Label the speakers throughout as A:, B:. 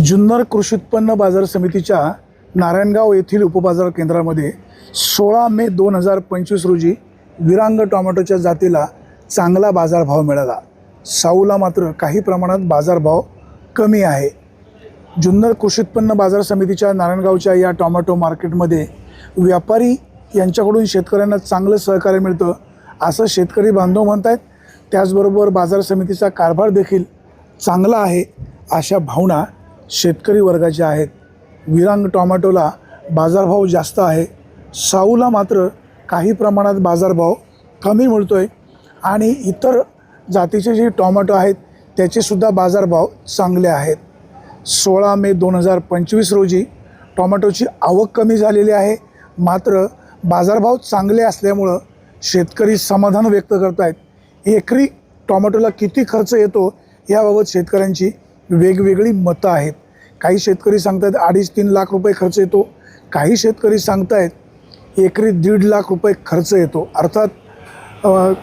A: जुन्नर कृषी उत्पन्न बाजार समितीच्या नारायणगाव येथील उपबाजार केंद्रामध्ये सोळा मे दोन हजार पंचवीस रोजी विरांग टोमॅटोच्या जातीला चांगला बाजारभाव मिळाला. साऊला मात्र काही प्रमाणात बाजारभाव कमी आहे. जुन्नर कृषी उत्पन्न बाजार समितीच्या नारायणगावच्या या टोमॅटो मार्केटमध्ये व्यापारी यांच्याकडून शेतकऱ्यांना चांगलं सहकार्य मिळतं असं शेतकरी बांधव म्हणत आहेत त्याचबरोबर बाजार समितीचा कारभार देखील चांगला आहे अशा भावना शेतकरी वर्गाचे आहेत. विरांग टोमॅटोला बाजारभाव जास्त आहे. साऊला मात्र काही प्रमाणात बाजारभाव कमी मिळतो आहे आणि इतर जातीचे जे टॉमॅटो आहेत त्याचेसुद्धा बाजारभाव चांगले आहेत. सोळा मे दोन हजार पंचवीस रोजी टोमॅटोची आवक कमी झालेली आहे. मात्र बाजारभाव चांगले असल्यामुळं शेतकरी समाधान व्यक्त करत आहेत एकरी टोमॅटोला किती खर्च येतो याबाबत शेतकऱ्यांची वेगवेगळी मतं आहेत. काही शेतकरी सांगतायत अडीच तीन लाख रुपये खर्च येतो. काही शेतकरी सांगतायत एकरी दीड लाख रुपये खर्च येतो. अर्थात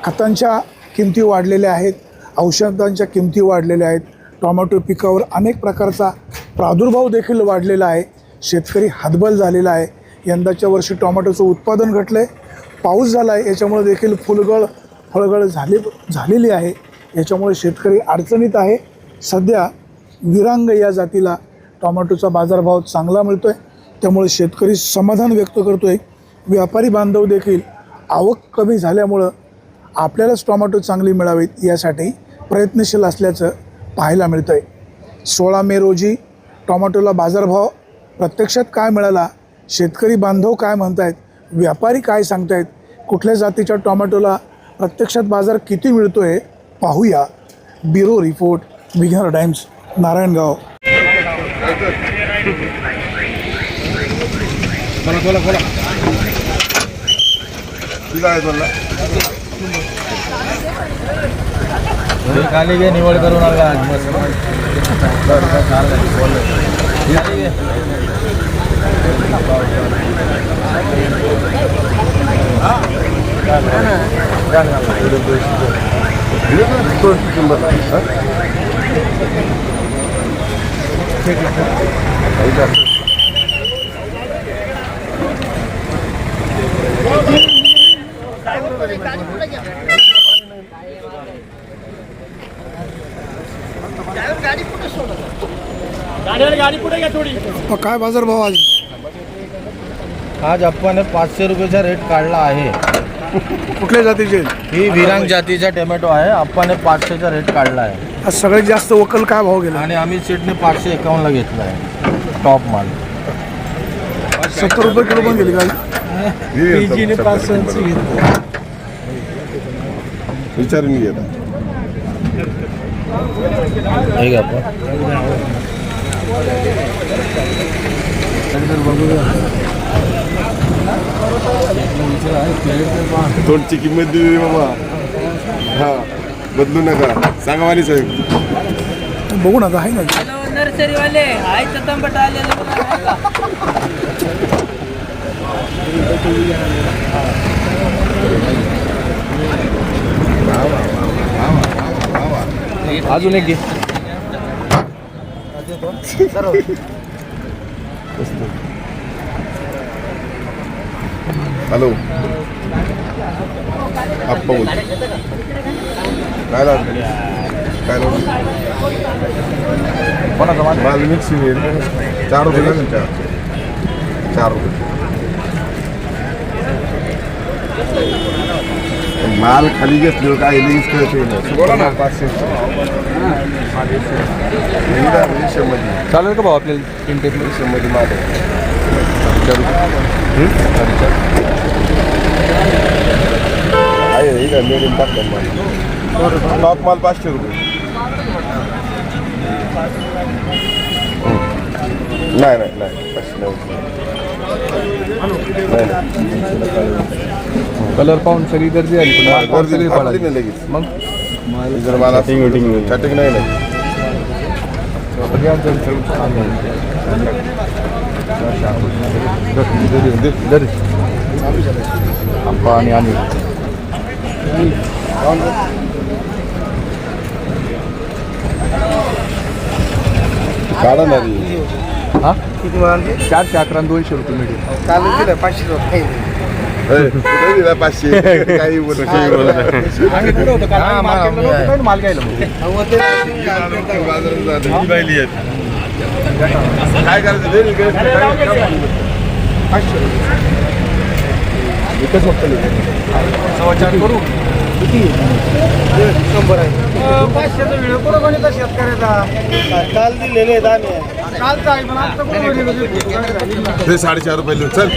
A: खतांच्या किमती वाढलेल्या आहेत औषधांच्या किमती वाढलेल्या आहेत. टोमॅटो पिकावर अनेक प्रकारचा प्रादुर्भाव देखील वाढलेला आहे. शेतकरी हातबल झालेला आहे. यंदाच्या वर्षी टोमॅटोचं उत्पादन घटलं आहे पाऊस झाला आहे याच्यामुळे देखील फुलगळ फळगळ झाली झालेली आहे. याच्यामुळे शेतकरी अडचणीत आहे. सध्या विरांग या जातीला टोमॅटोचा बाजारभाव चांगला मिळतो आहे त्यामुळे शेतकरी समाधान व्यक्त करतो आहे व्यापारी बांधव देखील आवक कमी झाल्यामुळं आपल्यालाच टोमॅटो चांगली मिळावीत यासाठी प्रयत्नशील असल्याचं पाहायला मिळतं आहे सोळा मे रोजी टोमॅटोला बाजारभाव प्रत्यक्षात काय मिळाला? शेतकरी बांधव काय म्हणतायत? व्यापारी काय सांगतायत? कुठल्या जातीच्या टोमॅटोला प्रत्यक्षात बाजार किती मिळतो आहे पाहूया. Bureau report Vighnar Times. Narayangaon
B: बोला बोला बोला ठीक
C: आज मस्त
A: मग काय बाजारभाव आज?
C: आज आपण पाचशे रुपयाचा रेट काढला आहे.
A: कुठल्या जातीचे?
C: ही विरांग जातीचा टोमॅटो आहे. आपण पाचशेचा रेट काढला आहे.
A: आज सगळ्यात जास्त वकल काय भाव गेला?
C: आणि आम्ही सीटने पाचशे एकावन्नला घेतला आहे. टॉप माल.
A: सत्तर रुपये किलो पण गेली काय
B: विचारून घे आता.
C: हे घ्या आपण
B: किंमत दिली बाबा. हा. बदलू नका. सांगा वाली साहेब.
A: बघू ना आहे ना.
D: हॅलो नर्सरी वाले हाय चतंबट आलेले आहे?
C: अजून एक घे.
B: हॅलो. आप्पा बोल काय लागलं काय लागलं
C: कोणाचा माल?
B: मिक्स होईल चार रुपये लागेल चार चार रुपये. माल खाली घेतली काय कळते पाचशे. मध्ये
C: चालेल का भाऊ आपल्याला तीन टेप?
B: मध्ये माल आहे. काय मिडियम टाकतात माल. टॉप माल पाचशे रुपये. नाही नाही नाही. पाचशे नाही. नाही
C: कलर पाहून सगळी गर्दी आली. पण माल
B: गर्दी. नाही लगेच.
C: मग?
B: जर मला चॅटिंग नाही ना
C: आप्पा आणि आणि.
B: काढा ना रे
C: हा?
E: किती म्हणाले
C: चारशे अकरा आणि दोनशे रुपये मिळेल.
E: काल दिलं पाचशे रुपये
B: ए, कुठे दिला पाचशे. काही बोलत काही बोलत नाही.
C: आम्ही कुठं होतो काल आम्ही मार्केटला नव्हतो काय माल घ्यायला मग
B: बाजारात जाते. ही बाईली आहेत. काय करायचं? दे इकडे.
C: एकच फक्त सव्वा चार करू.
E: पाचशेचा व्हिडिओ कुठं कोणी शेतकऱ्याचा काल दिलेले आहेत आम्ही. कालचा आहे पण आता कुठं
B: दे साडेचार रुपये चल.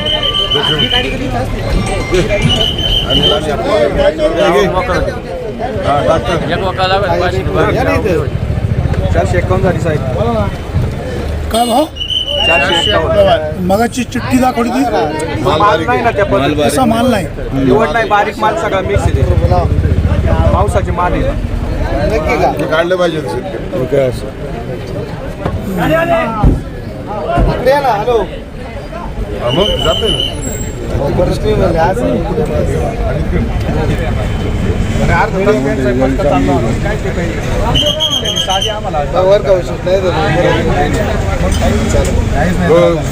C: चारशे एकावन्न झाली साहेब.
A: काय भाव?
C: चारशे
A: मगाची चिठ्ठी दाखवली ती?
B: माल
C: नाही ना. त्या
A: तसा माल नाही.
C: निवड नाही बारीक माल सगळा मिक्स आहे. त्याच्यात. पावसाचे माल आहे.
E: नक्की का?
B: हे काढलं पाहिजे शेतकरी
E: दे ना हॅलो.
B: हा, मग जाते ना.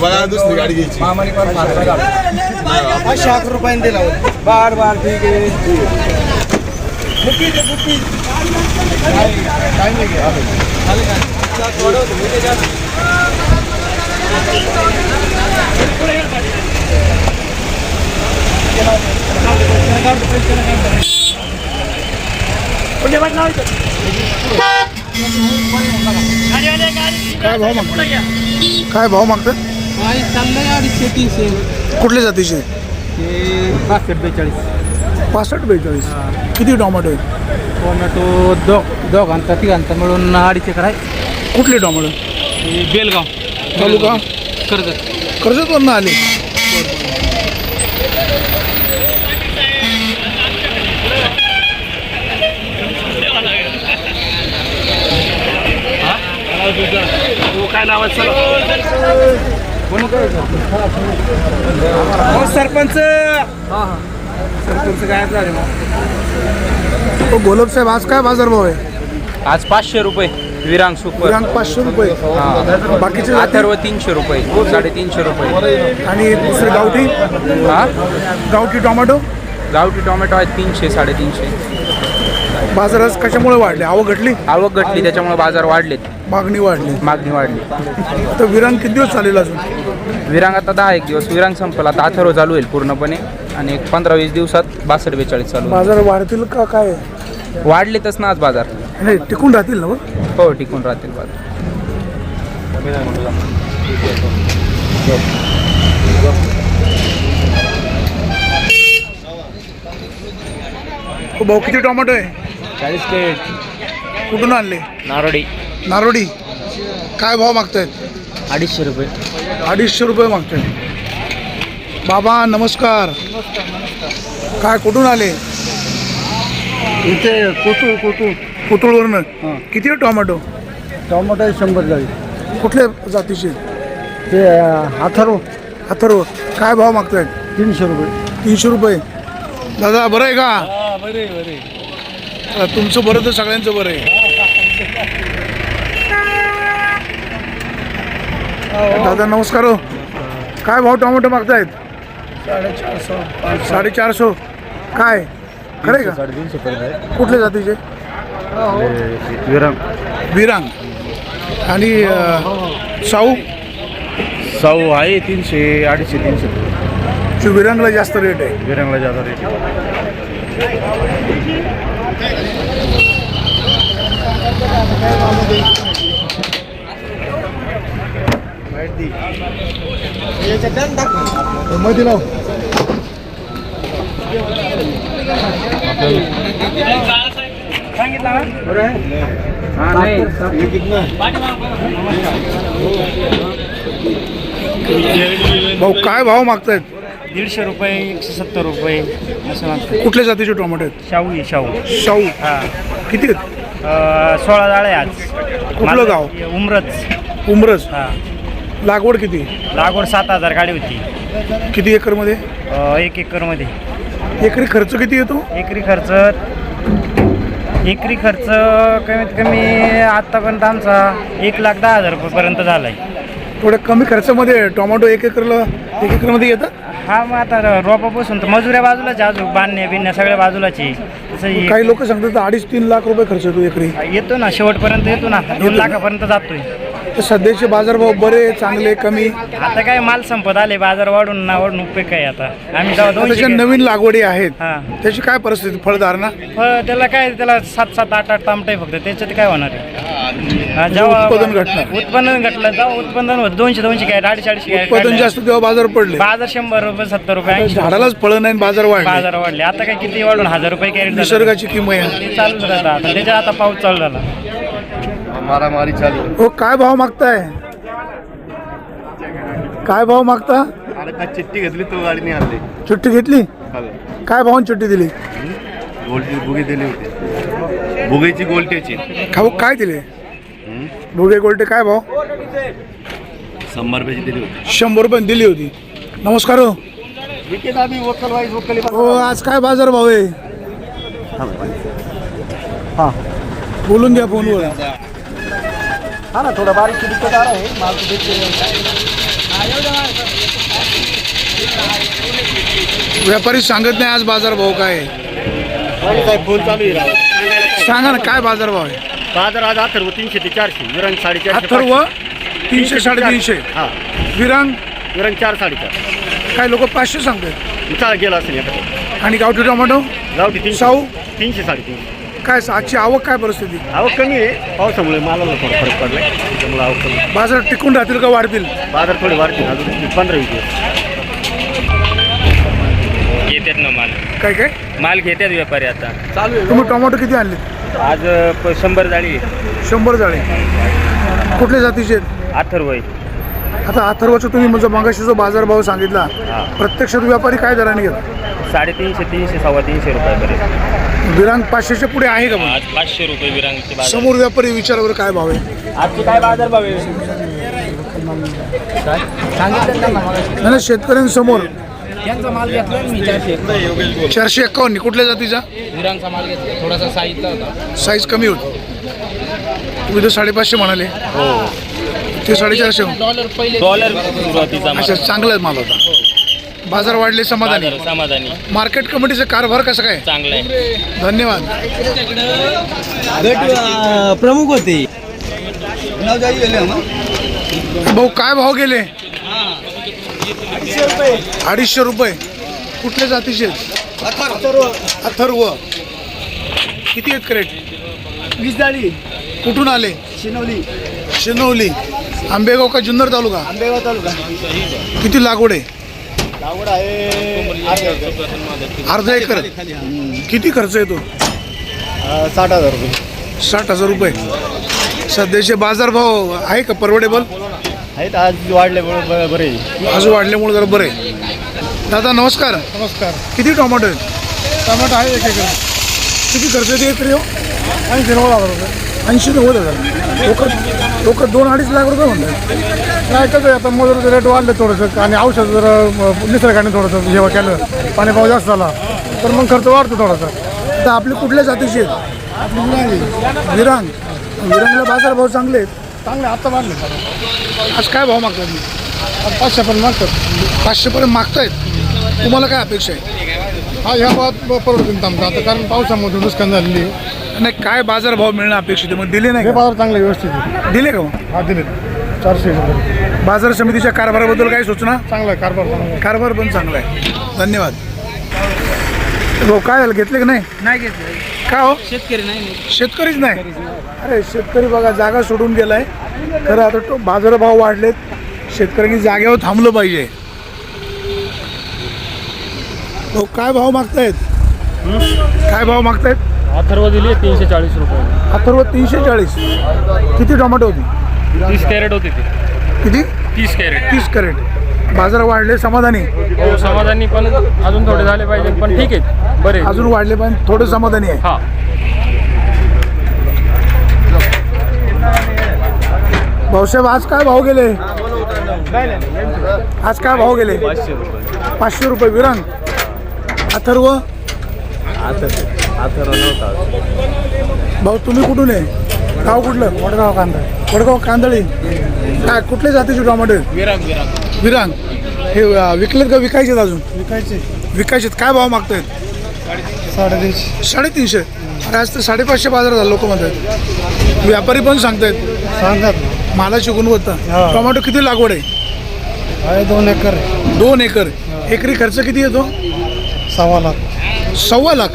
B: बघा दुसरी गाडी घ्यायची
C: मामाने पण
E: पाचशे अकरा रुपयाने दिला
C: बार बार ठीक आहे
A: काय भाव मागतात काय भाव मागतात कुठल्या जातीचे?
C: बेचाळीस.
A: पासष्ट बेचाळीस. किती टोमॅटो आहे?
F: टोमॅटो दो दोघांचा तिघांचा मिळून अडीच एकर आहे
A: कुठले टोमॅटो?
F: बेलगाव.
A: तालुका?
F: कर्जत.
A: कर्जतवरनं आले.
C: सरपंच. सरपंच गायब झाले
A: तो गोलब साहेब आज काय बाजार भाव आहे?
F: आज पाचशे रुपये विरांग सुपर.
A: विरांग पाचशे रुपये. बाकीचे?
F: अथर्व तीनशे रुपये साडेतीनशे रुपये.
A: आणि दुसरे गावठी?
F: हा?
A: गावठी टोमॅटो?
F: गावठी टोमॅटो आहेत तीनशे साडेतीनशे.
A: बाजार आज कशामुळे वाढले? आवक घटली?
F: आवक घटली त्याच्यामुळे बाजार वाढलेत.
A: मागणी वाढली.
F: मागणी वाढली.
A: तर विरांग किती दिवस चालेल अजून?
F: विरांग आता दहा एक दिवस. विरांग संपला. आता अथर्व चालू होईल पूर्णपणे. आणि एक पंधरा वीस दिवसात बासष्ट बेचाळीस चालू होईल.
A: बाजार वाढतील का काय?
F: वाढलेतच ना आज बाजार.
A: नाही टिकून राहतील ना
F: हो टिकून राहतील बाजार.
A: भाऊ किती टोमॅटो आहे?
F: चाळीस प्लेट
A: कुठून आणले?
F: नारोडी.
A: नारोडी काय भाव मागतायत?
F: अडीचशे रुपये.
A: अडीचशे रुपये मागतायत. बाबा नमस्कार. काय कुठून आले?
E: इथे कोतुळ कोतुळ.
A: पुतुळवरनं किती आहे टोमॅटो?
E: टोमॅटो शंभर जाळी.
A: कुठल्या जातीचे?
E: ते अथर्व
A: अथर्व काय भाव मागतायत?
E: तीनशे रुपये.
A: तीनशे रुपये. दादा बरं आहे का? तुमचं बरं तर सगळ्यांचं बरं आहे. दादा नमस्कार हो. काय भाव टोमॅटो मागतायत? साडेचारशे काय? खरे का? कुठल्या जातीचे? विरांग. आणि अ, साऊ?
C: साऊ आहे तीनशे अडीचशे तीनशे.
A: जो विरांगला जास्त रेट आहे.
C: विरांगला जादा रेट
A: मध्ये. लाव. भाऊ काय भाव मागतायत?
G: दीडशे रुपये एकशे सत्तर रुपये असं मागतं
A: कुठल्या जातीचे टोमॅटो आहेत?
G: शाहू आहे शाहू.
A: शाहू?
G: हा.
A: किती आहेत?
G: अं, सोळा जाळे आज
A: कुठलं गाव?
G: माझं उमरच
A: उमरस
G: हा.
A: लागवड किती?
G: लागवड सात हजार गाडी होती.
A: किती एकरमध्ये?
G: अं, एक एकरमध्ये.
A: एकरी खर्च किती येतो?
G: एकरी खर्च एकरी खर्च कमीत कमी आत्तापर्यंत आमचा एक लाख दहा हजार रुपयेपर्यंत झाला आहे
A: थोड्या कमी खर्चामध्ये टोमॅटो एक एकरला एक एकरमध्ये येतं
G: हा मग आता रोपापासून तर मजुऱ्या बाजूलाच आहे अजून बांधणे बिन्या सगळ्या बाजूलाच तसं हे-
A: काही लोक सांगतात अडीच तीन लाख रुपये खर्च येतो एकरी.
G: येतो ना शेवटपर्यंत येतो ना दोन लाखापर्यंत जातोय.
A: सध्याचे बाजारभाव बरे चांगले कमी.
G: आता काय माल संपत आले बाजार वाढून ना वाढून उपयोग काय आता. आम्ही
A: त्याच्या
G: दोनशे
A: नवीन लागवडी आहेत
G: हा.
A: त्याची काय परिस्थिती फळधारणा?
G: फळ त्याला काय त्याला सात सात आठ आठ तामटे फक्त. त्याच्यात काय होणार आहे? हा, जेव्हा
A: उत्पादन घटणार.
G: उत्पन्न घटलं जेव्हा उत्पादन होतं. दोनशे दोनशे काय अडीचशे अडीचशे काय
A: उत्पादन
G: काढलं.
A: जास्त तेव्हा बाजार पडले.
G: बाजार शंभर रुपये सत्तर रुपये ऐंशी
A: झाडालाच फळं नाही आणि बाजार वाढले.
G: बाजार वाढले. आता काय किती वाढून हजार रुपये कॅरेट झालं.
A: निसर्गाची किंमत
G: ते चालूच राहतं आता. त्याच्यात आता पाऊस चालू झाला.
H: मारामारी चालू.
A: हो काय भाव मागताय? काय भाव मागता?
H: अरे काय चिठ्ठी घेतली तो गाडी नाही आणली.
A: चिठ्ठी घेतली? काय भावान चिठ्ठी दिली?
H: गोल्टी बुगी दिली होती. बुगीची गोल्टीची.
A: खाऊ काय दिले? भुगे गोल्टे काय भाव?
H: शंभर रुपयाची दिली होती.
A: शंभर रुपये दिली होती. नमस्कार हो.
H: आम्ही वकल वाईज वकली
A: हो आज काय बाजार भाव आहे? बोलून घ्या फोनवर.
H: हा ना थोडा बारीक दिक्कतदार आहे. माल
A: व्यापारी सांगत नाही आज बाजार भाव काय आहे.
H: काय फोन चालू आहे राव.
A: सांगा ना काय बाजार भाव आहे?
H: बाजार आज अथर्व तीनशे ते चारशे. विरंग साडेचारशे
A: अथर्व तीनशे साडेतीनशे.
H: हा.
A: विरांग
H: विरंग चार साडेचार.
A: काय लोक पाचशे सांगतात?
H: चाल गेला असेल एखादा.
A: आणि गावठी टोमॅटो?
H: गावठी तीनशे.
A: साऊ?
H: तीनशे साडेतीनशे.
A: काय आजची आवक काय परिस्थिती?
H: आवक कमी आहे. पावसामुळे मालाला थोडा फरक पडलाय. त्याच्यामुळे आवक कमी
A: बाजार टिकून राहतील का वाढतील?
H: बाजार थोडे वाढतील. अजून पंधरा वीस दिवस.
I: घेतात ना माल.
A: काय काय?
I: माल घेतात व्यापारी आता.
A: तुम्ही टोमॅटो किती आणले?
I: आज प- शंभर जाळी
A: शंभर जाळे. कुठल्या जातीचे आहेत?
I: अथर्व आहे.
A: आता अथर्वाचा तुम्ही म्हणजे मगाशी जो बाजारभाव सांगितला. प्रत्यक्षात व्यापारी काय दराने घेतात?
I: साडेतीनशे तीनशे सव्वा तीनशे रुपयापर्यंत
A: विरांग पाचशेच्या पुढे आहे का पण
I: आज पाचशे रुपये विरांगचे बाजार.
A: समोर व्यापारी विचारावर काय भाव आहे?
I: आजचे काय बाजार भाव आहे?
A: नाही नाही, शेतकऱ्यांसमोर.
F: त्यांचा माल घेतला मी चारशे
A: चारशे एक्कावन्न कुठल्या जातीचा?
F: विरांगचा माल घेतला थोडासा साईजला होता.
A: साईज कमी होती. तुम्ही तर साडेपाचशे म्हणाले. ते साडेचारशे.
F: डॉलर पहिले.
I: डॉलर सुरुवातीचा
A: अच्छा चांगला माल होता. बाजार वाढले समाधानी.
I: बाजार समाधानी.
A: मार्केट कमिटीचा कारभार कसा काय?
I: चांगला आहे.
A: धन्यवाद.
J: प्रमुख होते.
A: भाऊ काय भाव गेले? अडीचशे रुपये. कुठल्या जातीचे आहेत? अथर्व. किती आहेत क्रेट
J: वीस जाळी.
A: कुठून आले?
J: शिनवली.
A: शिनवली. आंबेगाव का जुन्नर तालुका?
J: आंबेगाव तालुका.
A: किती लागवड आहे?
J: लागवड आहे.
A: अर्धा एकर. किती खर्च येतो?
J: साठ हजार रुपये.
A: साठ हजार रुपये. सध्याचे बाजारभाव आहे का परवडेबल?
J: आहेत आज वाढले बरं
A: अजून वाढल्यामुळे जरा बरं आहे. दादा नमस्कार.
J: नमस्कार.
A: किती टोमॅटो आहेत?
J: टमाटो आहे एक एकर.
A: किती खर्च येते एकरी हो
J: ऐंशी नव्वद हजार रुपये.
A: ऐंशी नव्वद हजार. लोक लोक दोन अडीच लाख रुपये म्हणतात.
J: नाही कसं आहे, आता मजुरीचे रेट वाढलं थोडंसं आणि औषध जर निसर्गाने थोडंसं जेव्हा केलं. पाणी पाऊस जास्त झाला तर मग खर्च वाढतो थोडासा.
A: आता आपली कुठल्या जातीचे आहेत? विरांग. विरांगला बाजारभाव चांगले आहेत.
J: चांगले आता वाढले.
A: आज काय भाव मागतात मी
J: पाचशेपर्यंत पाचशे पण मागतात.
A: पाचशेपर्यंत मागतायत. तुम्हाला काय अपेक्षा आहे?
J: हा ह्या भावात परवडतील आमचं. आता कारण पावसामधून नुकसान झालेली आहे.
A: नाही काय बाजारभाव मिळणं अपेक्षित आहे? मग दिले नाही
J: हे
A: का?
J: बाजार चांगले व्यवस्थित आहे
A: दिले का मग?
J: हा दिले. चारशे रुपये.
A: बाजार समितीच्या कारभाराबद्दल काय सूचना?
J: चांगला आहे कारभार चांगला आहे.
A: कारभार पण चांगला आहे. धन्यवाद. भाऊ काय झालं? घेतले की नाही?
F: नाही घेतलं.
A: का हो?
F: शेतकरी नाही.
A: शेतकरीच नाही? अरे शेतकरी बघा जागा सोडून गेलाय. खरं आता तो बाजारभाव वाढलेत. शेतकऱ्यांनी जागेवर थांबलं पाहिजे. भाऊ काय भाव मागतायत? काय भाव मागतायत?
G: अथर्व दिली तीनशे चाळीस रुपये.
A: अथर्व तीनशे चाळीस. किती टोमॅटो होती?
G: तीस कॅरेट होते ते.
A: किती?
G: तीस कॅरेट.
A: तीस कॅरेट. बाजार वाढले समाधानी?
G: हो समाधानी पण अजून थोडे झाले पाहिजे पण ठीक आहे. बरे.
A: अजून वाढले पण थोडं समाधानी आहे.
G: हा.
A: भाऊसाहेब आज काय भाव गेले? आज काय भाव गेले? पाचशे रुपये. विरांग. अथर्व. भाऊ तुम्ही कुठून आहे? गाव कुठलं? वडगाव कांदळी. वडगाव कांदळी काय कुठल्या जातीचे टोमॅटो?
C: विरांग विरांग.
A: विरांग. हे विकलेत का विकायचे आहेत अजून?
E: विकायचे.
A: विकायचे. काय भाव मागतायत?
E: साडेतीनशे.
A: साडेतीनशे. अरे आज तर साडेपाचशे बाजार झाला लोक म्हणतात व्यापारी पण सांगतायत.
E: सांगतात.
A: मालाची गुणवत्ता.
E: हा.
A: टोमॅटो किती लागवड आहे?
E: आहे दोन एकर.
A: दोन एकर. एकरी खर्च किती येतो?
E: सव्वा लाख.
A: सव्वा लाख.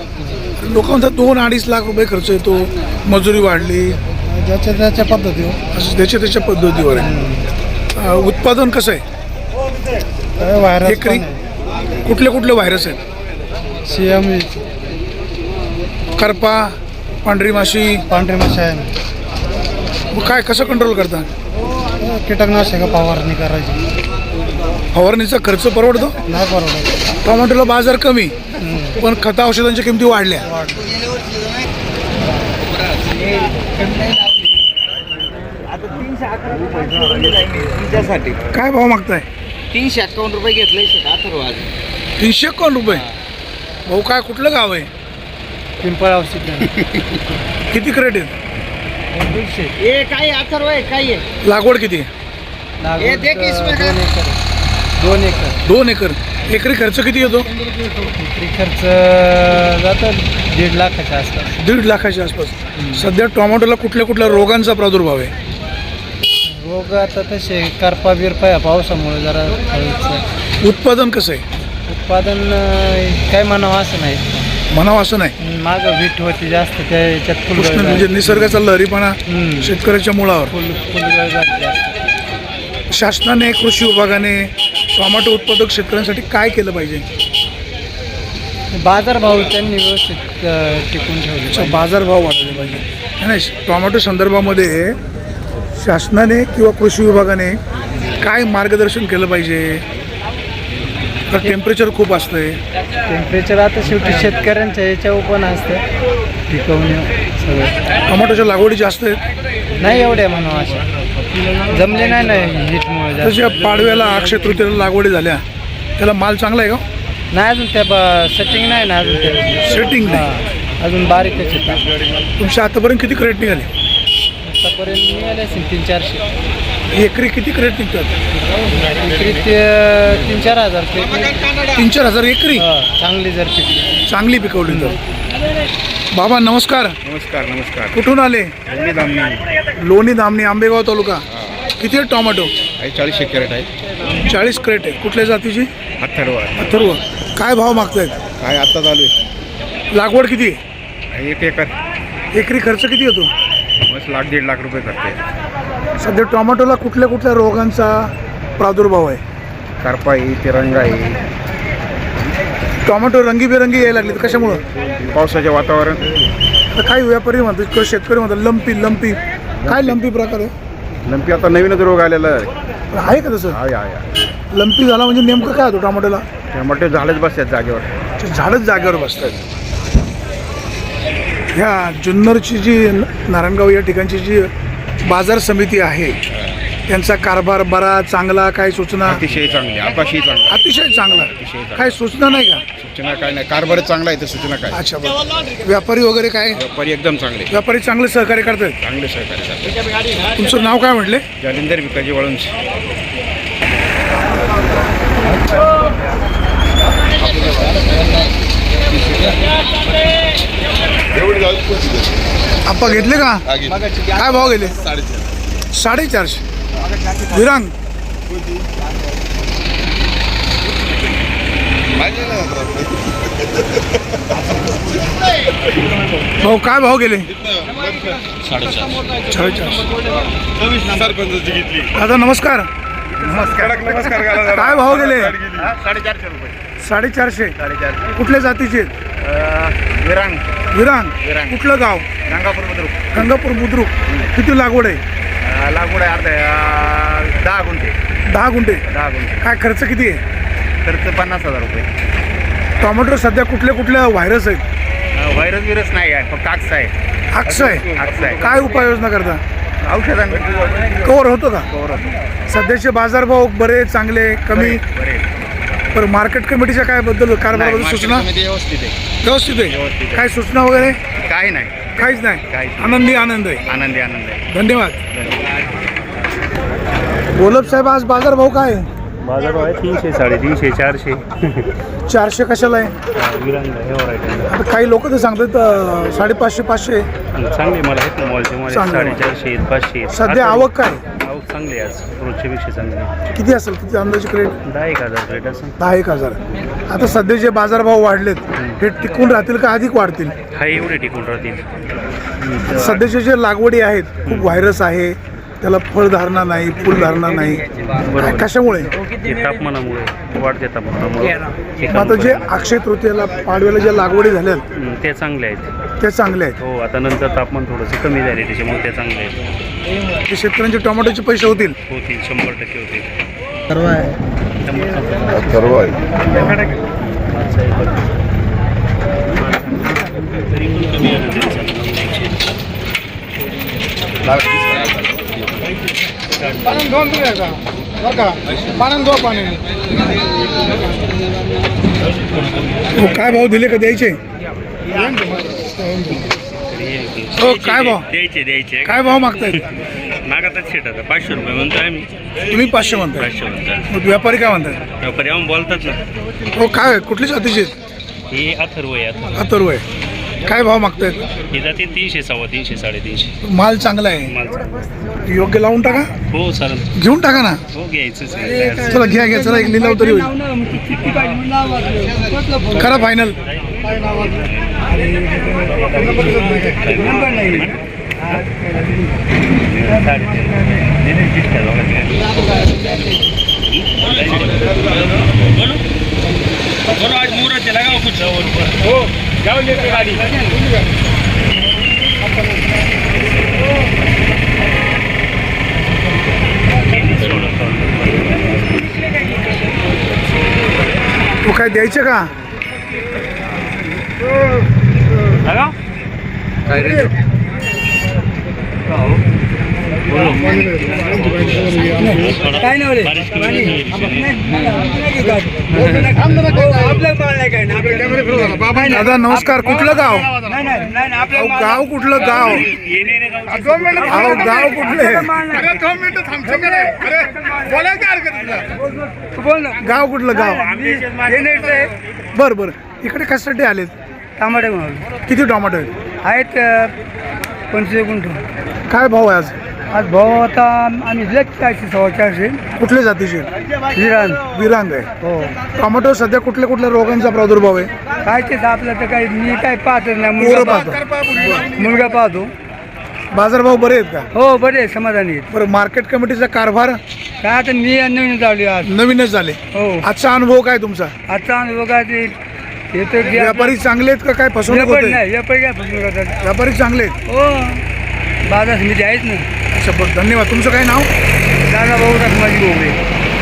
A: लोक म्हणतात दोन अडीच लाख रुपये खर्च येतो मजुरी वाढली.
E: ज्याच्या त्याच्या पद्धतीवर
A: असं त्याच्या त्याच्या पद्धतीवर आहे. अं, उत्पादन कसं आहे?
E: काय व्हायरस
A: एकरी? कुठले कुठले व्हायरस आहेत?
E: सी एम
A: करपा पांढरी माशी.
E: पांढरी माशी आहे
A: मग काय कसं कंट्रोल करता?
E: कीटकनाशक फवारणी करायची.
A: फवारणीचा खर्च परवडतो?
E: नाही परवडत.
A: टोमॅटोला बाजार कमी. पण खता औषधांच्या किमती वाढल्या. काय भाव मागताय?
D: तीनशे अकाउंट रुपये घेतले अथर्व आज
A: तीनशे एकावन्न रुपये? भाऊ काय कुठलं गाव आहे?
E: पिंपळ औषध.
A: किती क्रेट आहेत?
D: ए काय अथर्व आहे काय आहे?
A: लागवड किती आहे?
D: ए देख इसमें
E: दोन एकर. दोन एकर.
A: दोन एकर एकरी खर्च किती येतो?
E: विक्री खर्च जातो दीड लाखाच्या आसपास.
A: दीड लाखाच्या आसपास. सध्या टोमॅटोला कुठल्या कुठल्या रोगांचा प्रादुर्भाव आहे?
E: रोग आता तसे करपा बिरपा या पावसामुळे जरा थोडंसं
A: उत्पादन कसं आहे?
E: उत्पादन अं, काय म्हणावं असं नाही.
A: म्हणावं असं नाही?
E: मागं वीट होती जास्त त्या याच्यात
A: कृष्ण
E: फुलगळ
A: म्हणजे निसर्गाचा लहरीपणा
E: हम्म.
A: शेतकऱ्याच्या मुळावर.
E: फुल फुलगळ जास्त.
A: शासनाने कृषी विभागाने टोमॅटो उत्पादक शेतकऱ्यांसाठी काय केलं पाहिजे?
E: बाजारभाव त्यांनी व्यवस्थित अं, टिकून ठेवले
A: बाजारभाव वाढवले पाहिजे. नाही टोमॅटो संदर्भामध्ये शासनाने किंवा कृषी विभागाने काय मार्गदर्शन केलं पाहिजे? तर टेम्परेचर खूप असतंय.
E: टेम्परेचर आता शेवटी शेतकऱ्यांच्या याच्यावर पण असतं टिकवणे सगळं.
A: टोमॅटोच्या लागवडी जास्त आहेत?
E: नाही एवढ्या म्हणावं अशा. जमले नाही ना हीटमुळे जास्त.
A: पाडव्याला अक्षय तृतीयेला लागवडी झाल्या. त्याला माल चांगला आहे का?
E: नाही अजून त्या सेटिंग नाही ना अजून
A: सेटिंग नाही.
E: हां, अजून बारीकच येतात
A: तुमच्या आतापर्यंत किती क्रेट निघाले?
E: आतापर्यंत मिळाले असेल तीन चारशे.
A: एकरी किती क्रेट निघतात?
E: विक्री ते तीन चार हजार रुपये
A: तीन चार हजार एकरी?
E: हां, चांगली जर पिकली.
A: चांगली पिकवली तर. बाबा नमस्कार.
C: नमस्कार नमस्कार.
A: कुठून आले? लोणी दामणी आंबेगाव तालुका. किती आहे टोमॅटो?
C: आहे चाळीसशे कॅरेट आहे.
A: चाळीस क्रेट आहे. कुठल्या जातीची?
C: अथर्व
A: अथर्व. काय भाव मागतायत?
C: काय आत्ता चालू आहे.
A: लागवड किती आहे?
C: एक एकर.
A: एकरी खर्च किती येतो
C: बस लाख दीड लाख रुपये करते.
A: सध्या टोमॅटोला कुठल्या कुठल्या रोगांचा प्रादुर्भाव आहे?
C: करपा आहे तिरंगा आहे
A: टोमॅटो रंगीबेरंगी यायला लागले तर कशामुळं?
C: पावसाचे वातावरण.
A: तर काही व्यापारी म्हणतात किंवा शेतकरी म्हणतात लंपी लंपी. काय लंपी प्रकार आहे?
C: नंपी आता नवीनच रोग आलेला आहे.
A: आहे का तसं?
C: आहे आहे आहे.
A: लंपी झाला म्हणजे नेमकं काय होतं टोमॅटोला?
C: टमाटे झाडच बसतात जागेवर.
A: ते झाडच जागेवर बसतात. ह्या जुन्नरची जी न- नारायणगाव या ठिकाणची जी बाजार समिती आहे त्यांचा कारभार बरा चांगला काय सूचना?
C: अतिशय चांगली आताशी चांगली.
A: अतिशय चांगला.
C: चांगला.
A: काय सूचना नाही का?
C: सूचना काय नाही. कारभारच चांगला आहे तर सूचना काय?
A: अच्छा बरं. व्यापारी वगैरे काय?
C: व्यापारी एकदम चांगले.
A: व्यापारी चांगले सहकार्य करतात
C: चांगले सहकार्य करतात
A: तुमचं नाव काय म्हटले?
C: जालिंदर विकाजी वळून
A: आप्पा घेतले का? काय भाव गेले? साडेचारशे. विरांग. भाऊ काय भाव गेले? साडेचारशे दादा नमस्कार. काय भाव गेले?
C: साडेचारशे. रुपये
A: साडेचारशे
C: साडेचारशे
A: कुठल्या जातीचे?
C: विरांग.
A: विरांग
C: विरांग.
A: कुठलं गाव?
C: गंगापूर बुद्रुक
A: गंगापूर बुद्रुक. किती लागवड आहे?
C: लागवड आहे अर्धा दहा गुंठे.
A: दहा गुंठे?
C: दहा गुंठे.
A: काय खर्च किती आहे?
C: खर्च पन्नास हजार रुपये.
A: टोमॅटो सध्या कुठल्या कुठल्या व्हायरस आहेत?
C: व्हायरस विरस नाही आहे फक्त आक्स आहे.
A: आक्स आहे?
C: आक्स आहे.
A: काय उपाययोजना करता?
C: औषधांकडे
A: कवर होतो का? सध्याचे बाजारभाव बरे चांगले कमी?
C: बरे
A: पण मार्केट कमिटीच्या काय बद्दल कारभाराबद्दल सूचना?
C: व्यवस्थित आहे.
A: व्यवस्थित
C: व्यवस्थित
A: आहे.
C: आहे.
A: काय सूचना वगैरे?
C: काही नाही.
A: काहीच नाही.
I: काहीच
A: आनंदी आनंद आहे.
I: आनंदी आनंद आहे.
A: धन्यवाद. गोलब साहेब आज बाजार भाव काय? आहे?
I: बाजारभाव आहे तीनशे साडेतीनशे चारशे.
A: चारशे कशाला आहे?
I: हे व्हरायटी
A: आता काही लोक तर सांगतात अं, साडेपाचशे पाचशे.
I: चांगले मला आहेत ना मॉलचे मला
A: चांगले.
I: साडेचारशे आहेत, पाचशे. आहेत.
A: सध्या
I: आता-
A: आवक काय?
I: आवक चांगली आहे आज चांगली
A: किती असेल किती अंदाजे क्रेट?
I: दहा एक हजार रेट असं
A: दहा एक हजार. आता सध्या जे बाजारभाव वाढलेत हे. टिकून राहतील का अधिक वाढतील?
I: हा एवढे टिकून राहतील.
A: सध्याचे जे लागवडी आहेत खूप व्हायरस आहे. त्याला फळधारणा नाही फुलधारणा नाही. कशामुळे?
I: तापमानामुळे वाढते तापमानामुळे.
A: आता जे अक्षय तृतीयेला पाडव्याला ज्या लागवडी झाल्यात
I: हं, ते चांगले आहेत.
A: त्या चांगल्या आहेत.
I: हो आता नंतर तापमान थोडंसं कमी झाले त्याच्यामुळे ते चांगले आहेत.
A: ते शेतकऱ्यांचे टोमॅटोचे पैसे होतील.
I: होतील शंभर टक्के होतील.
B: सर्व आहे.
K: पाण्यात धुवून तुम्ही का? बरं का? पाण्यात धुवा पाणी.
A: हो काय भाव दिले का द्यायचे? हो काय भाव?
I: द्यायचे द्यायचे.
A: काय भाव मागतायत?
I: नागातच शेट आता. पाचशे रुपये म्हणतोय आम्ही.
A: तुम्ही पाचशे म्हणताय.
I: पाचशे म्हणतात
A: मग व्यापारी काय म्हणताय?
I: व्यापारी आम्ही बोलतात ना.
A: हो काय कुठली जातीचे?
I: हे अथर्व आहे अथर्व
A: आहे. काय भाव मागतायत
I: हे जाते तीनशे सव्वा तीनशे साडेतीनशे.
A: माल चांगला आहे.
I: माल
A: योग्य लावून टाका?
I: हो सर.
A: घेऊन टाका ना.
I: हो घ्यायचंच आहे.
A: चला घ्या घ्या चला एक लिलाव तरी होईल. करा फायनल तो काय द्यायचे का?
D: काय नाही रे नाही काय ना
A: दादा नमस्कार. कुठलं गाव?
D: नाही नाही नाही
A: गाव कुठलं गाव? अहो गाव कुठले
K: नाही.
A: गाव कुठलं गाव?
D: नाही.
A: बर बर. इकडे कशासाठी आलेत?
D: टमाटे म्हणून.
A: किती टोमॅटो आहेत?
D: पंचवीस गुंठ.
A: काय भाव आहे आज?
D: आज भाऊ आता आम्ही दिले चारशे सव्वा चारशे
A: कुठल्या जातीचे?
D: विरान
A: विरांग आहे.
D: हो.
A: टोमॅटो सध्या कुठल्या कुठल्या रोगांचा प्रादुर्भाव आहे?
D: काय ते आपलं तर काही मी काय पाहतच नाही.
A: पोरं
D: मुलगा
A: पाहतो.
D: मुलगा पाहतो.
A: बाजारभाव बरे आहेत का?
D: हो बरे समाधानी आहेत.
A: बरं मार्केट कमिटीचा कारभार
D: काय आता मी नवीन चालू आज.
A: नवीनच झाले.
D: हो.
A: आजचा अनुभव काय तुमचा?
D: आता अनुभव काय ते की
A: व्यापारी चांगले आहेत का? काय फसवणूक
D: व्यापारी
A: होते
D: नाही व्यापारी काय फसवणूक करतात?
A: व्यापारी चांगले आहेत.
D: हो. बाजार समिती आहेत ना.
A: बरं धन्यवाद. तुमचं काय नाव?
D: दादा भाऊ रखमाजी घोगरे.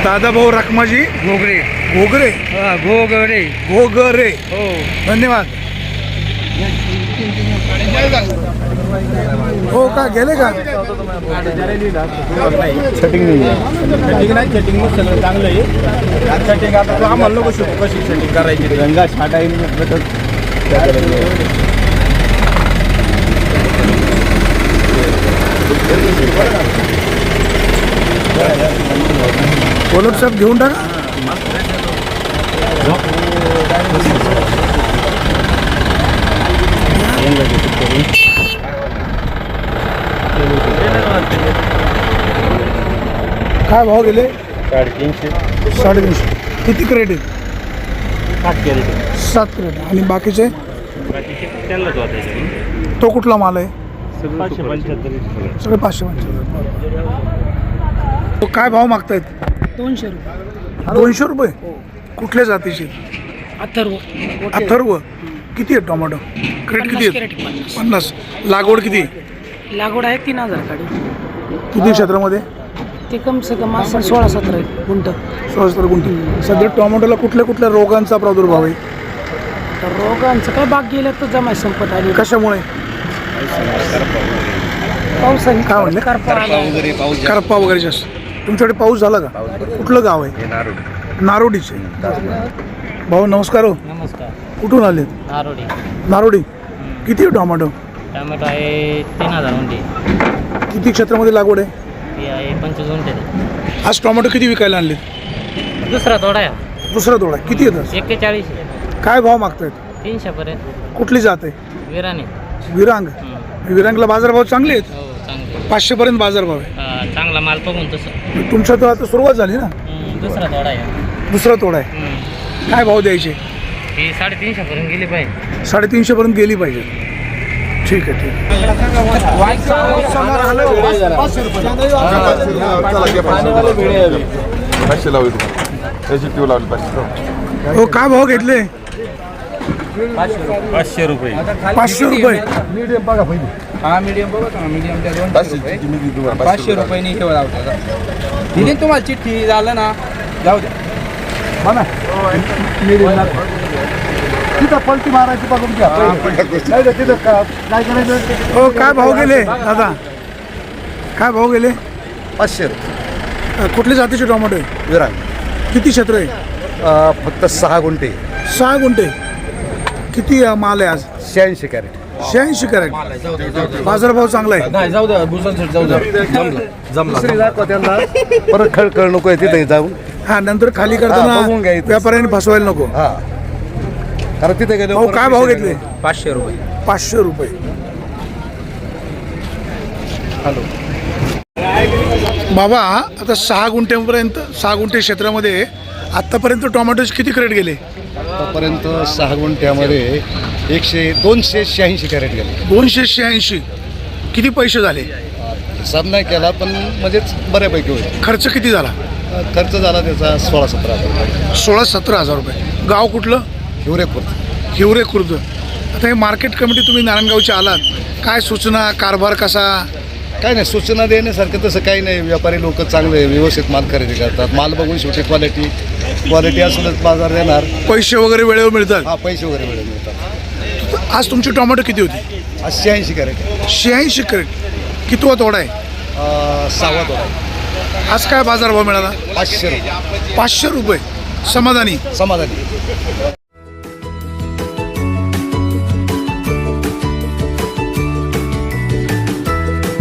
A: दादाभाऊ रखमाजी
D: घोगरे.
A: घोगरे?
D: हा घोगरे.
A: घोगरे.
D: हो.
A: धन्यवाद. हो का? गेले का?
K: सेटिंग नाही सेटिंग मग सगळं चांगलं आहे. सेटिंग आता तू आम्हाला शिकू. कशी सेटिंग करायची? रंगा छाटा येईल म्हटलं तर
A: कोलप साहेब घेऊन टाका. काय भाव गेले?
I: साडेतीनशे.
A: साडेतीनशे किती क्रेडिट
I: सात कॅरेट
A: सात क्रेडिट आणि बाकीचे तो कुठला माल आहे?
I: पाचशे पंच्याहत्तर
A: सगळे पाचशे पंच्याहत्तर. तो काय भाव मागतायत?
D: दोनशे रुपये.
A: दोनशे रुपये? कुठल्या जातीचे?
D: अथर्व.
A: अथर्व. किती आहे टोमॅटो? क्रेट किती आहेत? पन्नास. लागवड किती
L: लागवड आहे तीन हजार काडी
A: किती क्षेत्रामध्ये?
L: ते कम से कम असं सोळा सतरा आहे गुंठ.
A: सहस्त्र गुंठी. सध्या टोमॅटोला कुठल्या कुठल्या रोगांचा प्रादुर्भाव आहे?
L: तर रोगांचं काय बाग गेलं तर जमाय संपत आली.
A: कशामुळे?
L: पावसाने
A: काय म्हणले
L: करपा
A: वगैरे जास्त. तुमच्याकडे पाऊस झाला का? कुठलं गाव आहे? नारोडीचे भाऊ नमस्कार हो.
D: नमस्कार.
A: कुठून आले?
D: नारोडी.
A: नारोडी. किती आहे टोमॅटो?
D: टोमॅटो आहे तीन हजार
A: किती क्षेत्रामध्ये लागवड आहे?
D: ती आहे पंचवीस उंटे
A: आज टोमॅटो किती विकायला आणले?
D: दुसरा थोडा आहे.
A: दुसरा तोडा किती येतं
D: एक्केचाळीस
A: काय भाव मागतायत?
D: तीनशेपर्यंत.
A: कुठली जात आहे?
D: विराने
A: विरांग. विरांगला बाजारभाव चांगले आहेत?
D: हो चांगले
A: पाचशेपर्यंत बाजारभाव आहे.
D: हा, चांगला माल बघून तसं.
A: तुमच्या तर आता सुरुवात झाली ना?
D: हम्म, दुसरा थोडा आहे.
A: दुसरा तोडा आहे.
D: हम्म.
A: काय भाव द्यायचे?
D: ती साडेतीनशेपर्यंत गेली पाहिजे.
A: साडेतीनशेपर्यंत गेली पाहिजे. ठीक आहे ठीक आहे.
B: पाचशे लावली तुम्हाला त्याची लावली पाचशे.
A: हो काय भाव घेतले?
C: पाचशे रुपये.
A: पाचशे रुपये.
F: हा मीडियम बघा ना मीडियम त्या दोनशे
B: पाचशे
F: रुपये. पाचशे रुपयानी ठेवा लावता दिली तुम्हाला चिठ्ठी झालं ना? जाऊ द्या.
A: हो काय भाव गेले दादा? काय भाव गेले?
M: पाचशे
A: अ, कुठल्या जातीचे टोमॅटो आहे?
M: विरांग
A: किती क्षेत्र आहे?
M: अ, फक्त सहा गुंठे.
A: सहा गुंठे. किती अ, माल आहे आज?
M: शहाऐंशी कॅरेट.
A: शहाऐंशी कॅरेट. बाजारभाव चांगला आहे.
C: नाही जाऊ द्या भूषण शेठ जाऊ द्या जमलं जमलं.
M: दुसरी दाखवा त्यांना. परत खळखळ नको आहे तिथे जाऊन.
A: हा नंतर खाली
M: हा,
A: करताना
M: बघून.
A: व्यापाऱ्यांनी फसवायला नको.
M: हा. कारण तिथे गेले
A: भाऊ काय भाव घेतले?
F: पाचशे रुपये.
A: पाचशे रुपये. बाबा आता सहा गुंठ्यापर्यंत सहा गुंठे क्षेत्रामध्ये आतापर्यंत टोमॅटोचे किती क्रेट गेले?
M: आतापर्यंत सहा गुंठ्यामध्ये एकशे दोनशे शहाऐंशी कॅरेट गेले.
A: दोनशे शहाऐंशी. किती पैसे झाले?
M: हिसाब नाही केला पण म्हणजेच बऱ्यापैकी होईल.
A: खर्च किती झाला?
M: खर्च झाला त्याचा सोळा सतरा हजार रुपये.
A: सोळा सतरा हजार रुपये. गाव कुठलं?
M: हिवरेपूर
A: हिवरे खुर्द आता हे मार्केट कमिटी तुम्ही नारायणगावचे आलात. काय सूचना कारभार कसा?
M: काय नाही सूचना देण्यासारखं तसं काही नाही. व्यापारी लोक चांगले व्यवस्थित माल खरेदी करतात. माल बघून शेवटी क्वालिटी क्वालिटी असूनच बाजार देणार.
A: पैसे वगैरे वेळेवर मिळतात?
M: हा पैसे वगैरे वेळ मिळतात.
A: आज तुमची टोमॅटो किती होती?
M: आज शहाऐंशी कॅरेट
A: शहाऐंशी क्रेट. कितवा तोडा आहे?
M: सहावा दोडा
A: आज काय बाजारभाव मिळाला?
M: पाचशे रुपये.
A: पाचशे रुपये. समाधानी.
M: समाधानी.